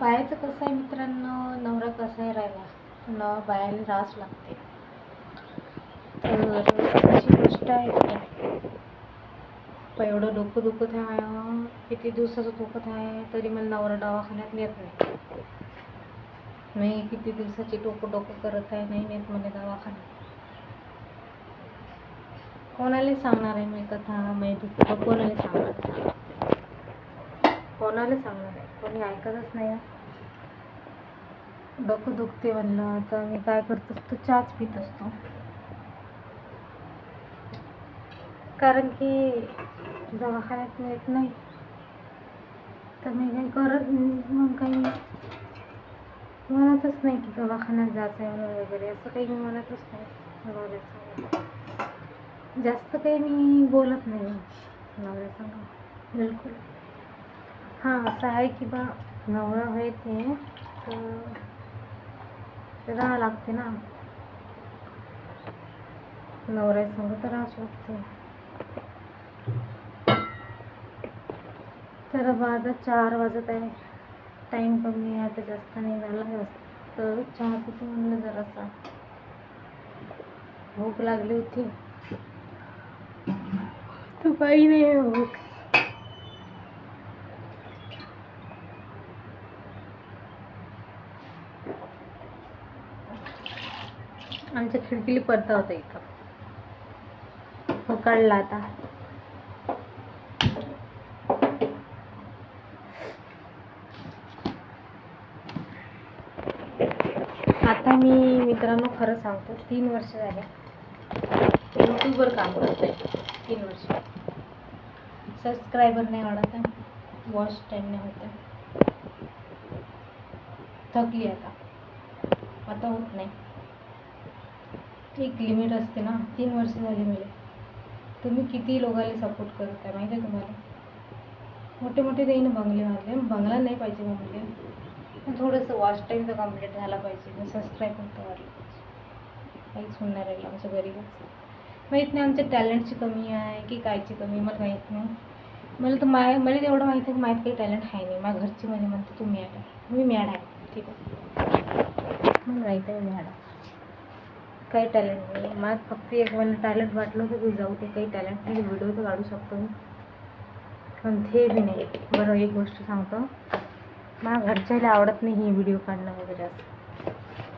बायाचं कसं आहे मित्रांनो? नवरा कसा आहे राहिला? न बायाला रास लागते. तर अशी गोष्ट आहे. पण एवढं डोकं दुखत आहे किती दिवसाचं दुखत आहे तरी मला नवरा दवाखान्यात नेत नाही. मी किती दिवसाची डोकं डोकं करत आहे नाही नेत मला दवाखान्यात. कोणाला सांगणार आहे मी कथा? माहिती? कोणाला सांगणार? कोणाला सांगणार आहे? कोणी ऐकतच नाही डोकं दुखते म्हणलं तर मी काय करत असतो? चहाच पित असतो. कारण की दवाखान्यात मिळत नाही. तर मी काही करत मग काही म्हणतच नाही की दवाखान्यात जायचं आहे म्हणून वगैरे. असं काही मी म्हणतच नाही. नवऱ्यासंग जास्त काही मी बोलत नाही. नवऱ्यासंग. बिलकुल. हां असं आहे की बा नवरा आहे ते तर राहा लागते ना. नवऱ्यासंग तर राहावंच लागते. तर बा आता चार वाजत आहे. टाईम कमी आहे आता जास्त नाही झाला जास्त. तर चहा पितो म्हणलं जरासा. भूक लागली होती. तू काही नाही आहे भूक. आमच्या खिडकीला पडदा होता इथं. हो, तो काढला आता. आता मी मित्रांनो खरं सांगतो तीन वर्ष झाले. यूट्यूबवर काम करते तीन वर्ष. सबस्क्रायबर नाही वाढत आहे वॉच टाईम नाही होत आहे. थकली आता. आता होत नाही. एक लिमिट असते ना तीन वर्ष झाली मला तुम्ही किती लोकांना सपोर्ट करत आहे माहिती आहे तुम्हाला? मोठे मोठे देईन बंगले मारले बंगला नाही पाहिजे म्हणजे पण थोडंसं वॉच टाईम तर कंप्लीट झाला पाहिजे. मग सबस्क्राईब पण वाढलं पाहिजे. काहीच होणार राहिलं आमच्या गरीबच माहीत नाही आमच्या टॅलेंटची कमी आहे की कायची कमी मला माहीत नाही. मला तर माय मला तेवढं माहीत आहे की माहीत काही टॅलेंट आहे नाही. माझ्या घरची म्हणजे म्हणते तू मॅड आहे. मी मॅड आहे. ठीक आहे. मग माहीत आहे मॅड आहे. काही टॅलेंट नाही मला फक्त एक मला टॅलेंट वाटलं होतं मी जाऊ ते काही टॅलेंट नाही व्हिडिओ तर काढू शकतो मी. पण ते बी नाही. बरं एक गोष्ट सांगतो. मला घरच्याला आवडत नाही ही व्हिडिओ काढणं वगैरे असं.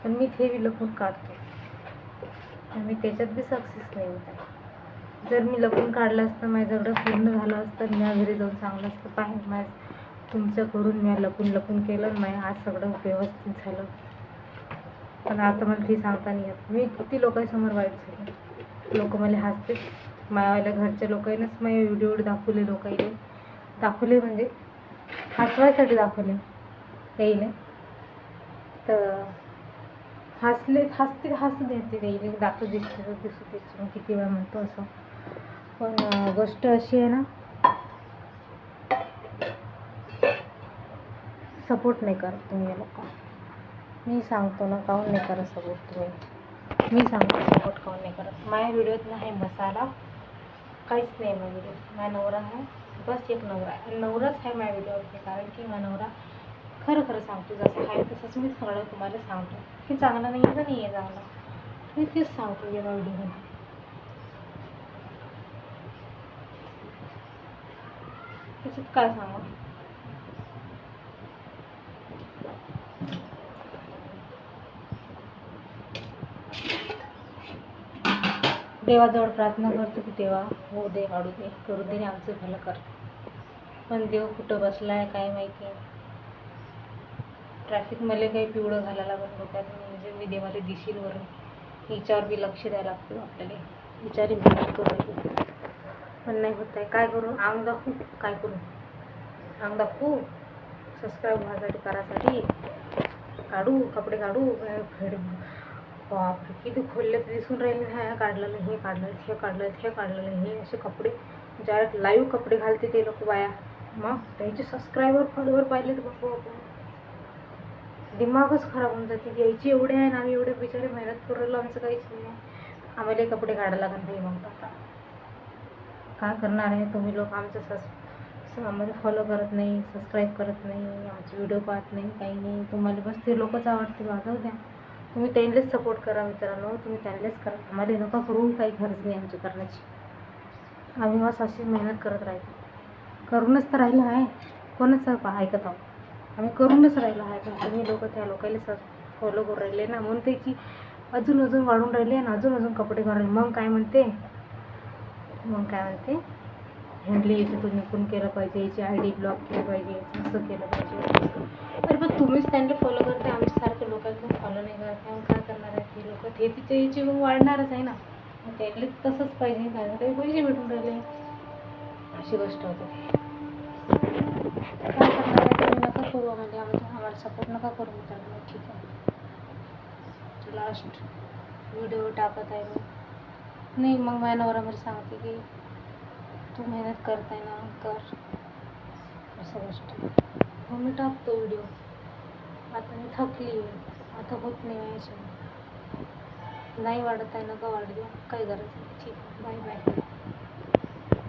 पण मी ते बी लपून काढतो. आणि मी त्याच्यात बी सक्सेस नाही होत आहे. जर मी लपून काढलं असतं माझं सगळं पूर्ण झालं असतं मी घरी जाऊन सांगलं असतं पाहिजे माझ तुमच्याकडून मी लपून लपून केलं आणि माझं आज सगळं व्यवस्थित झालं. पण आता मला ती सांगता नाही येत. मी किती लोकांसमोर वाईट झाले. लोक मला हसते मायावाल्या घरच्या लोकांनाच माझे व्हिडिओ दाखवले लोकांना. दाखवले म्हणजे हसवायसाठी दाखवले. त्याईले तर हसले हसते हसू देते त्याईले दाखवू दिसते दिसू द्यायची मी किती वेळा म्हणतो असं. पण गोष्ट अशी आहे ना सपोर्ट नाही करत तुम्ही लोक मी सांगतो ना काहून नाही करत सपोर्ट तुम्ही? मी सांगतो सपोर्ट काहून नाही करत. माझ्या व्हिडिओत नाही मसाला. काहीच नाही माझ्या व्हिडिओत. माझा नवरा आहे. बस एक नवरा आहे. नवराच आहे माझ्या व्हिडिओवरती कारण की माझा नवरा खरं खरं सांगतो जसं आहे तसंच मी सगळं तुम्हाला सांगतो. हे चांगलं नाही आहे का नाही आहे चांगलं? मी तेच सांगतो या व्हिडिओमध्ये. त्याच्यात काय सांगू? देवाजवळ प्रार्थना करतो की देवा हो दे वाढू दे करू दे आमचं भलं कर. पण देव कुठं बसला आहे काय माहिती. ट्रॅफिकमध्ये काही पिवळं घालायला बंद होत्यात म्हणजे मी देवाला दिशील वरून. हिच्यावर बी लक्ष द्यायला लागतं आपल्याला. विचारी मेहनत करू. पण नाही होत आहे. काय करू? अंग दाखवू. काय करू? अंग दाखवू. सबस्क्राईब व्हायसाठी करायसाठी काढू कपडे काढू. फेड बापरे किती खोलले तर दिसून राहिले ह्या काढलेलं हे काढलं हे काढलं हे काढलेलं हे असे कपडे. ज्या लाईव्ह कपडे घालते ते लोक बाया. मग त्यांचे सबस्क्रायबर फॉलोवर पाहिले तर बघू आपण दिमागच खराब होऊन जाते. यायचे एवढे आहे ना आम्ही एवढे बिचारे मेहनत करू राहिलो आमचं काहीच नाही आहे. आम्हाला कपडे काढायला लागत नाही मग आता. काय करणार आहे तुम्ही लोक? आमचं सस आम्हाला फॉलो करत नाही सबस्क्राईब करत नाही आमचे व्हिडिओ पाहत नाही काही नाही. तुम्हाला बस ते लोकच आवडते वाजवू द्या. तुम्ही त्यांनाच सपोर्ट करा मित्रांनो. तुम्ही त्यांनाच करा. आम्हाला नका करून काही गरज नाही आमची करण्याची. आम्ही बस अशी मेहनत करत राहतो. करूनच तर राहिलं आहे. कोणच ऐकत आहोत? आम्ही करूनच राहिलो आहे. पण तुम्ही लोक त्या लोकांना स फॉलो करून राहिले ना. म्हणते की अजून अजून वाढून राहिले आणि अजून अजून कपडे घालून. मग काय म्हणते? मग काय म्हणते? हँडली तुम्ही पण केलं पाहिजे याची आय डी ब्लॉक केलं पाहिजे असं केलं पाहिजे. तर पण तुम्हीच त्यांना फॉलो करते आमच्यासारखं लोकांना फॉलो नाही करत. मग काय करणार आहे ते लोक? ते तिचे याची मग वाढणारच आहे ना. मग त्यातले तसंच पाहिजे. कारण काही पैसे भेटून राहिले. अशी गोष्ट होते. काय करणार आहे? तुम्ही नका करू म्हणजे आमच्या आम्हाला सपोर्ट नका करू मित्रांनो. ठीक आहे. लास्ट व्हिडिओ टाकत आहे मी. नाही मग माझ्या नवऱ्यामध्ये सांगते की तू मेहनत करताय ना कर. असं गोष्ट. मग हो, मी टाकतो व्हिडिओ आता मी थकली. आहे आता होत नाही माझ्याच्याने नाही वाढत आहे नका वाढू द्या काही गरज नाही ठीक बाय बाय